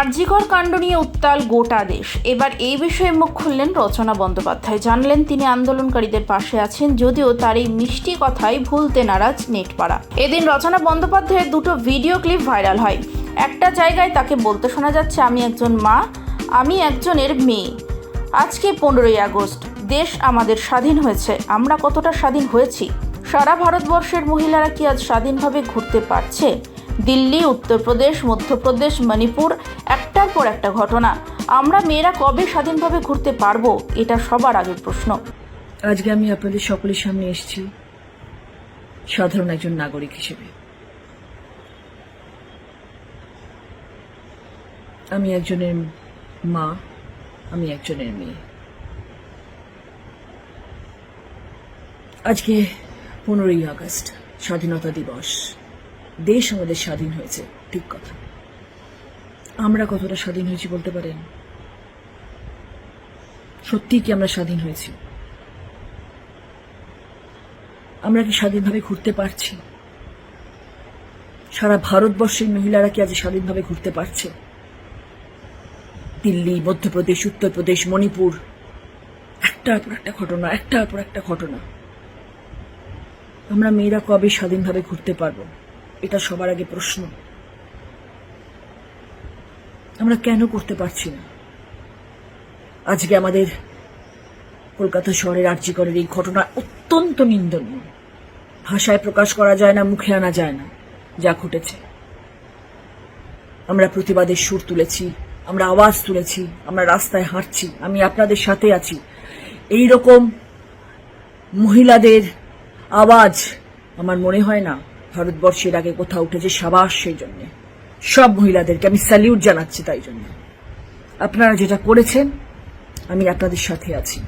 আরজিকর কাণ্ড নিয়ে উত্তাল গোটা দেশ। এবার এই বিষয়ে মুখ খুললেন রচনা বন্দ্যোপাধ্যায়। জানলেন তিনি আন্দোলনকারীদের পাশে আছেন, যদিও তার এই মিষ্টি কথাই ভুলতে নারাজ নেটপাড়া। এদিন রচনা বন্দ্যোপাধ্যায়ের দুটো ভিডিও ক্লিপ ভাইরাল হয়। একটা জায়গায় তাকে বলতে শোনা যাচ্ছে, আমি একজন মা, আমি একজনের মেয়ে। আজকে পনেরোই আগস্ট, দেশ আমাদের স্বাধীন হয়েছে। আমরা কতটা স্বাধীন হয়েছি? সারা ভারতবর্ষের মহিলারা কি আজ স্বাধীনভাবে ঘুরতে পারছে? দিল্লি, উত্তরপ্রদেশ, মধ্যপ্রদেশ, মণিপুর, একটার পর একটা ঘটনা। আমরা মেয়েরা কবে স্বাধীনভাবে ঘুরতে পারব? এটা সবার আগের প্রশ্ন। আজকে আমি আপনাদের সকলের সামনে এসেছি সাধারণ একজন নাগরিক হিসেবে। আমি একজনের মা, আমি একজনের মেয়ে। আজকে পনেরোই আগস্ট, স্বাধীনতা দিবস। দেশ আমাদের স্বাধীন হয়েছে, ঠিক কথা। আমরা কতটা স্বাধীন হয়েছি বলতে পারেন? সত্যি কি আমরা স্বাধীন হয়েছি? আমরা কি স্বাধীনভাবে ঘুরতে পারছি? সারা ভারতবর্ষের মহিলারা কি আজ স্বাধীনভাবে ঘুরতে পারছে? দিল্লি, মধ্যপ্রদেশ, উত্তরপ্রদেশ, মণিপুর। একটার পর একটা ঘটনা একটার পর একটা ঘটনা। আমরা মেয়েরা কবে স্বাধীনভাবে ঘুরতে পারব? এটা সবার আগে প্রশ্ন। আমরা কেন করতে পারছি না? আজকে আমাদের কলকাতা শহরের আর্যিকরের এই ঘটনা অত্যন্ত নিন্দনীয়। ভাষায় প্রকাশ করা যায় না, মুখে আনা যায় না, যা ঘটেছে। আমরা প্রতিবাদের সুর তুলেছি, আমরা আওয়াজ তুলেছি, আমরা রাস্তায় হাঁটছি, আমি আপনাদের সাথে আছি। এই রকম মহিলাদের আওয়াজ আমার মনে হয় না ভারতবর্ষের আগে কোথাও উঠেছে সাবাস সেই জন্যে। সব মহিলাদেরকে আমি স্যালিউট জানাচ্ছি তাই জন্য। আপনারা যেটা করেছেন, আমি আপনাদের সাথে আছি।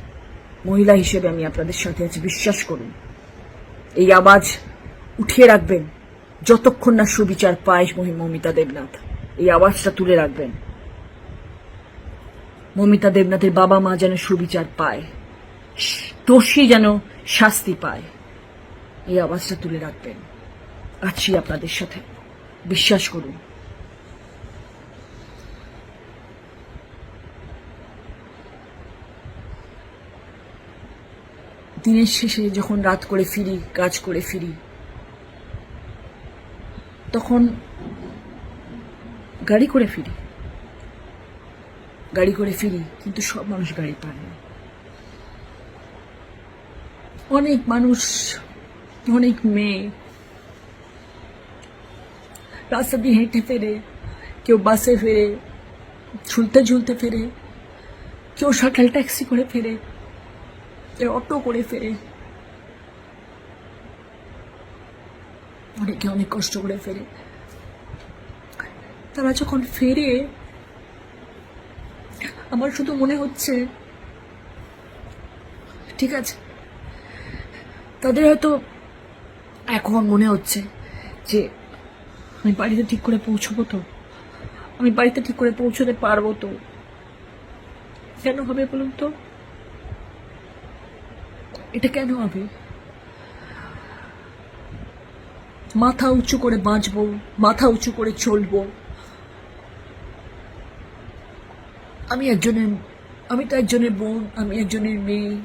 মহিলা হিসেবে আমি আপনাদের সাথে আছি, বিশ্বাস করুন। এই আওয়াজ উঠিয়ে রাখবেন, যতক্ষণ না সুবিচার পায় মমিতা দেবনাথ। এই আওয়াজটা তুলে রাখবেন। মমিতা দেবনাথের বাবা মা যেন সুবিচার পায়, দোষী যেন শাস্তি পায়, এই আওয়াজটা তুলে রাখবেন। আছি আপনাদের সাথে। বিশ্বাস করুন। দিনের শেষে যখন রাত করে ফিরি, কাজ করে ফিরি, তখন গাড়ি করে ফিরি। গাড়ি করে ফিরি, কিন্তু সব মানুষ গাড়ি পায় না। অনেক মানুষ, অনেক মেয়ে রাস্তা দিয়ে হেঁটে ফেরে, কেউ বাসে ফেরে, ঝুলতে ঝুলতে ফেরে, কেউ শাটল ট্যাক্সি করে ফেরে, কেউ অটো করে ফেরে। অনেকে অনেক কষ্ট করে ফেরে। তারা যখন ফেরে, আমার শুধু মনে হচ্ছে, ঠিক আছে, তাদের হয়তো এখন মনে হচ্ছে যে আমি বাড়িতে ঠিক করে পৌঁছবো তো? আমি বাড়িতে ঠিক করে পৌঁছতে পারব তো? কেন হবে বলুন তো? এটা কেন হবে? মাথা উঁচু করে বাঁচবো, মাথা উঁচু করে চলবো। আমি একজনের, আমি তো একজনের বোন, আমি একজনের মেয়ে।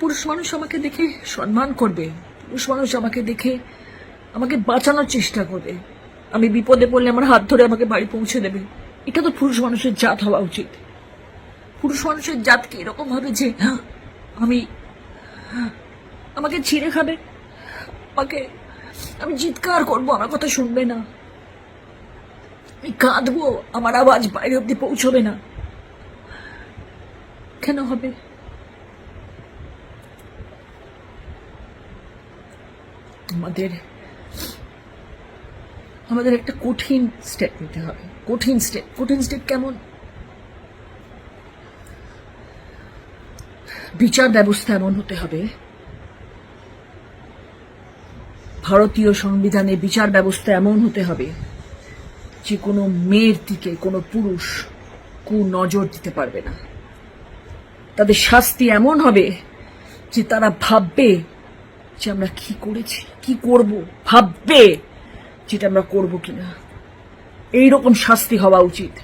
পুরুষ মানুষ আমাকে দেখে সম্মান করবে। পুরুষ মানুষ আমাকে দেখে আমাকে বাঁচানোর চেষ্টা করবে আমি বিপদে পড়লে আমার হাত ধরে আমাকে বাড়ি পৌঁছে দেবে। এটা তো পুরুষ মানুষের জাত হওয়া উচিত। পুরুষ মানুষের জাতকে এরকম হবে যে হ্যাঁ, আমি আমাকে ছিঁড়ে খাবে। আমাকে আমি চিৎকার করব আমার কথা শুনবে না। আমি কাঁদবো আমার আওয়াজ বাইরে অব্দি পৌঁছবে না। কেন হবে? আমাদের আমাদের একটা কঠিন স্টেপ নিতে হবে। কঠিন স্টেপ কঠিন স্টেপ কেমন? বিচার ব্যবস্থা এমন হতে হবে। ভারতীয় সংবিধানে বিচার ব্যবস্থা এমন হতে হবে যে কোনো মেয়ের দিকে কোনো পুরুষ কু নজর দিতে পারবে না। তাদের শাস্তি এমন হবে যে তারা ভাববে যে আমরা কি করেছি, কি করব, ভাববে। যেটা আমরা করব কিনা। এইরকম শাস্তি হওয়া উচিত।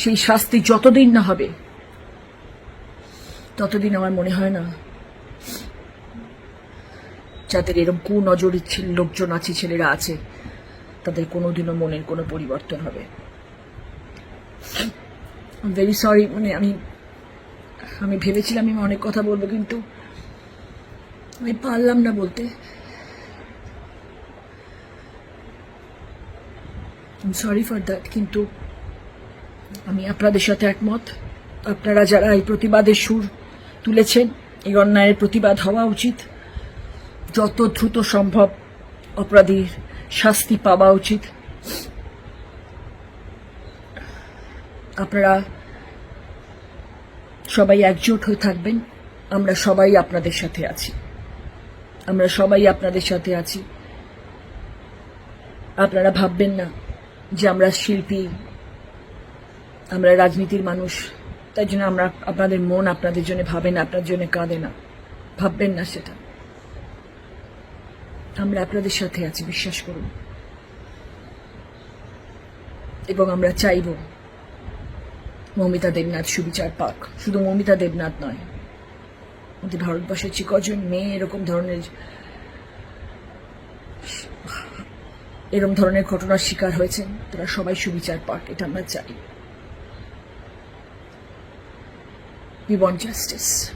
সেই শাস্তি যতদিন না হবে, ততদিন আমার মনে হয় না যাদের এরকম কুনজরের লোকজন আছে, ছেলেরা আছে, তাদের কোনোদিনও মনের কোনো পরিবর্তন হবে। ভেরি সরি মানে আমি আমি ভেবেছিলাম আমি অনেক কথা বলব, কিন্তু আমি পারলাম না বলতে। সরি ফর দ্যাট কিন্তু আমি আপনাদের সাথে একমত। আপনারা যারা এই প্রতিবাদের সুর তুলেছেন, এই অন্যায়ের প্রতিবাদ হওয়া উচিত। যত দ্রুত সম্ভব অপরাধীর শাস্তি পাওয়া উচিত। আপনারা সবাই একজোট হয়ে থাকবেন। আমরা সবাই আপনাদের সাথে আছি। আমরা সবাই আপনাদের সাথে আছি। আপনারা ভাববেন না যে আমরা শিল্পী, আমরা রাজনীতির মানুষ, তাই জন্য আমরা আপনাদের মন আপনাদের জন্য ভাবে না আপনার জন্য কাঁদে না। ভাববেন না সেটা। আমরা আপনাদের সাথে আছি, বিশ্বাস করুন। এবং আমরা চাইব মমিতা দেবনাথ সুবিচার পাক। শুধু মমিতা দেবনাথ নয়, আমাদের ভারতবর্ষের যে কজন মেয়ে এরকম ধরনের এরকম ধরনের ঘটনার শিকার হয়েছেন তারা সবাই সুবিচার পাক এটা আমরা চাই We justice.